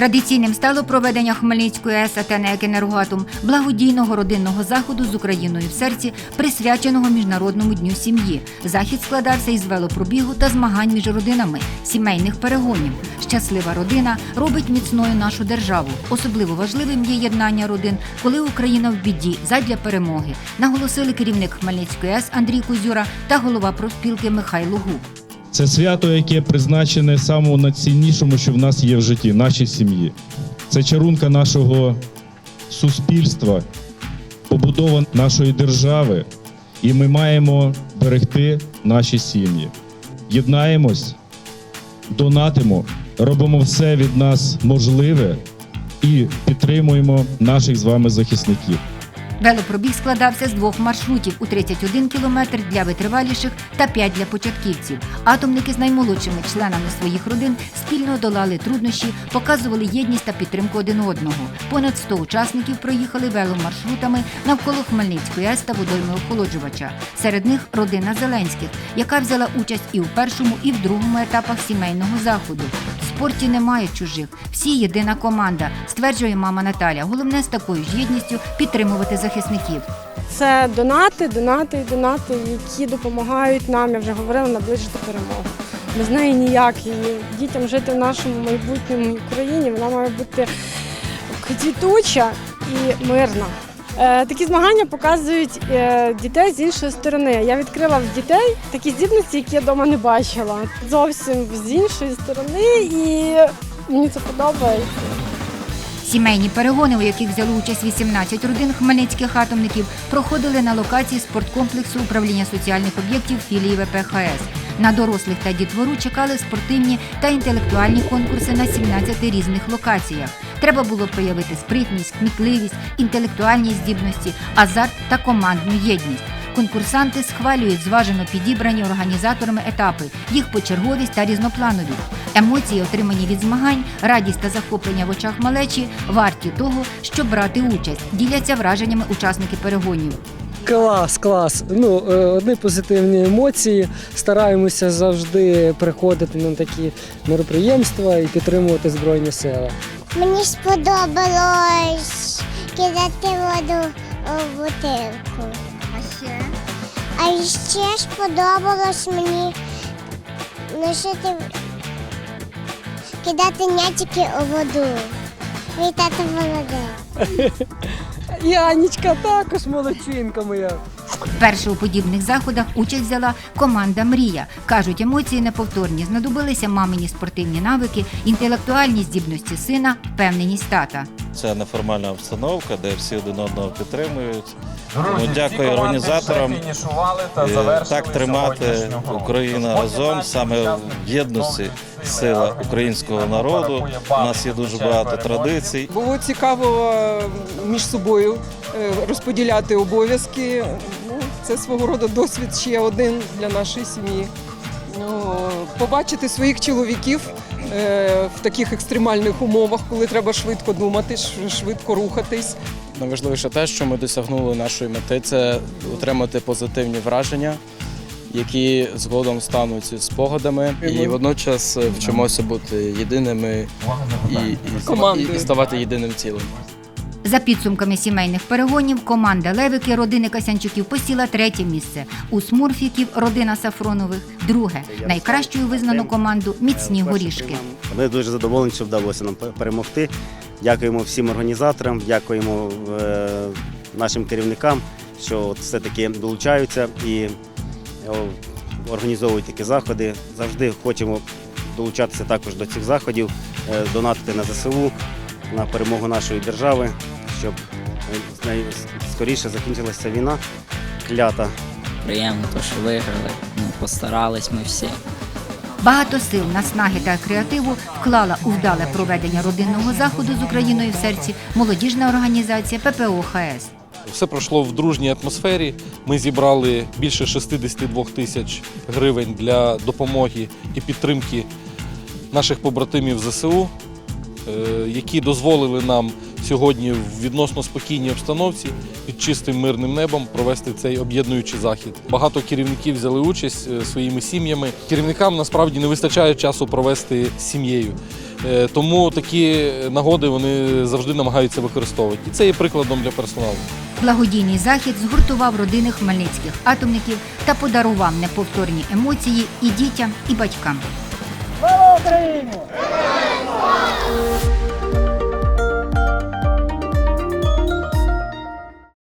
Традиційним стало проведення Хмельницької АЕС «Атенек Енергоатом» благодійного родинного заходу з Україною в серці, присвяченого Міжнародному дню сім'ї. Захід складався із велопробігу та змагань між родинами, сімейних перегонів. Щаслива родина робить міцною нашу державу. Особливо важливим є єднання родин, коли Україна в біді задля перемоги, наголосили керівник Хмельницької АЕС Андрій Кузюра та голова профспілки Михайло Губ. Це свято, яке призначене самому найціннішому, що в нас є в житті, нашій сім'ї. Це чарунка нашого суспільства, побудова нашої держави, і ми маємо берегти наші сім'ї. Єднаємось, донатимо, робимо все від нас можливе і підтримуємо наших з вами захисників. Велопробіг складався з двох маршрутів у 31 кілометр для витриваліших та 5 для початківців. Атомники з наймолодшими членами своїх родин спільно долали труднощі, показували єдність та підтримку один одного. Понад 100 учасників проїхали веломаршрутами навколо Хмельницької АЕС та водойми охолоджувача. Серед них родина Зеленських, яка взяла участь і у першому, і в другому етапах сімейного заходу. Спорті немає чужих, всі єдина команда, стверджує мама Наталя. Головне з такою ж єдністю підтримувати захисників. Це донати, донати і донати, які допомагають нам, я вже говорила, наближити перемогу. Без неї ніяк. І дітям жити в нашому майбутньому Україні вона має бути квітуча і мирна. Е, Такі змагання показують е, дітей з іншої сторони. Я відкрила в дітей такі здібності, які я вдома не бачила. Зовсім з іншої сторони, і мені це подобається. Сімейні перегони, у яких взяли участь 18 родин хмельницьких атомників, проходили на локації спорткомплексу управління соціальних об'єктів філії ВПХС. На дорослих та дітвору чекали спортивні та інтелектуальні конкурси на 17 різних локаціях. Треба було проявити спритність, кмітливість, інтелектуальні здібності, азарт та командну єдність. Конкурсанти схвалюють зважено підібрані організаторами етапи, їх почерговість та різноплановість. Емоції, отримані від змагань, радість та захоплення в очах малечі варті того, щоб брати участь, діляться враженнями учасники перегонів. Клас, клас. Ну, е, одні позитивні емоції. Стараємося завжди приходити на такі мероприємства і підтримувати Збройні сили. Мені сподобалось кидати воду у бутилку. А ще? А ще сподобалось мені носити, кидати нячики у воду. Мій тато молодець. І Анічка також молодчинка моя. Вперше у подібних заходах участь взяла команда Мрія. Кажуть, емоції неповторні. Знадобилися мамині спортивні навики, інтелектуальні здібності сина, впевненість тата. Це неформальна обстановка, де всі один одного підтримують. Друзі, Тому дякую команди організаторам. вже фінішували та Е, завершили Так тримати. Україна разом, саме в єдності сила українського народу. У нас є дуже багато традицій. Було цікаво е, між собою е, розподіляти обов'язки. Ну, Це свого роду досвід ще один для нашої сім'ї. Ну, побачити своїх чоловіків в таких екстремальних умовах, коли треба швидко думати, швидко рухатись. Найважливіше те, що ми досягнули нашої мети, це отримати позитивні враження, які згодом стануть спогадами, і водночас е, вчимося бути єдиними і, і, і, і ставати єдиним цілим. За підсумками сімейних перегонів, команда Левики родини Касянчуків посіла третє місце. У Смурфіків родина Сафронових друге. Найкращою визнано команду міцні горішки. Ми дуже задоволені, що вдалося нам перемогти. Дякуємо всім організаторам, дякуємо е, нашим керівникам, що все-таки долучаються і організовують такі заходи. Завжди хочемо долучатися також до цих заходів, е, донатити на ЗСУ, на перемогу нашої держави, щоб е, скоріше закінчилася війна клята. Приємно, то що виграли. Ну, постарались ми всі. Багато сил, наснаги та креативу вклала у вдале проведення родинного заходу з Україною в серці молодіжна організація ППО ХС. Все пройшло в дружній атмосфері. Ми зібрали більше 62 тисяч гривень для допомоги і підтримки наших побратимів ЗСУ, які дозволили нам сьогодні в відносно спокійній обстановці під чистим мирним небом провести цей об'єднуючий захід. Багато керівників взяли участь е, своїми сім'ями. Керівникам насправді не вистачає часу провести з сім'єю. Е, Тому такі нагоди вони завжди намагаються використовувати. І це є прикладом для персоналу. Благодійний захід згуртував родини хмельницьких атомників та подарував неповторні емоції і дітям, і батькам. Слава